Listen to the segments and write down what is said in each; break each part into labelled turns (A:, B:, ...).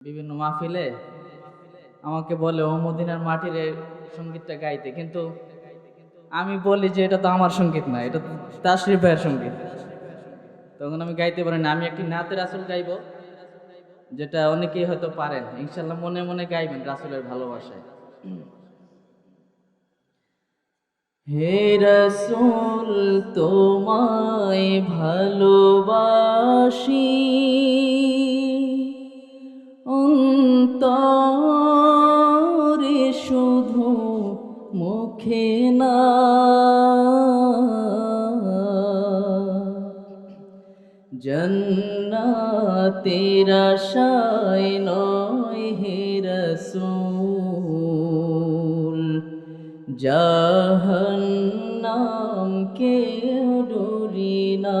A: বিভিন্ন মাহফিলে আমাকে বলে, ও মদিনার মাটির সঙ্গীতটা গাইতে। কিন্তু আমি বলি যে, এটা তো আমার সংগীত না, এটা তাশরিফ ভাইয়ের সংগীত। তখন আমি গাইতে পারি না। আমি একটি নাতের আসল গাইব, যেটা অনেকেই হয়তো পারেন। ইনশাল্লাহ মনে মনে গাইবেন রাসুলের ভালোবাসায়। হে রসুল, তোমায় ভালোবাসি। অন্তরে শুধু মুখে না। জন্নাতের আশায় নয় হে রসুল জাহান্নাম কেউ ডরি না।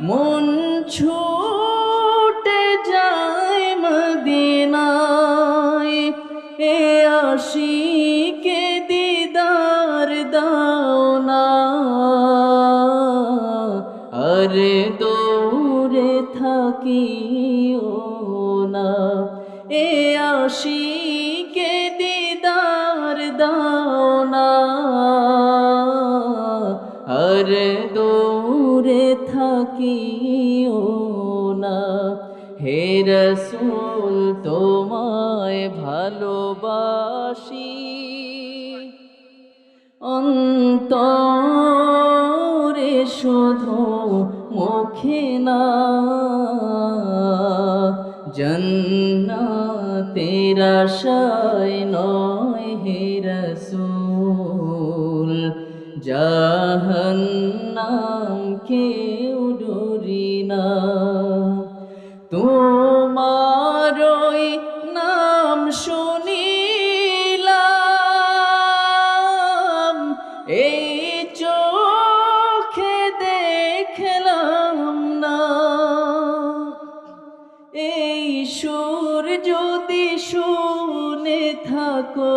A: মন ছুটে যায় মদিনায়। এ আশিকে দিদার দাও না। আরে দৌড়ে থাকিও না। এ আশিকে দৌড়ে থাকিও না। হে রসুল, তোমায় ভালোবাসি। অন্তরে শুধু মুখে না, জন্নাতের আশায় নয় হে রসুল। জাহান্নাম কেউ ডরি না। তোমার নাম শুনিলাম, এই চোখে দেখলাম না। এই সুর যদি শুনে থাকো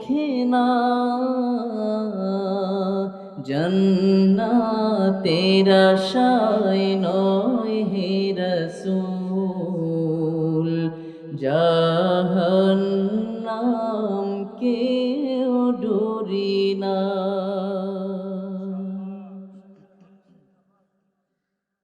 A: দক্ষিণা জন্না তেরা শায় নয় হে রসুল জাহান্নাম কেউ ডরি না।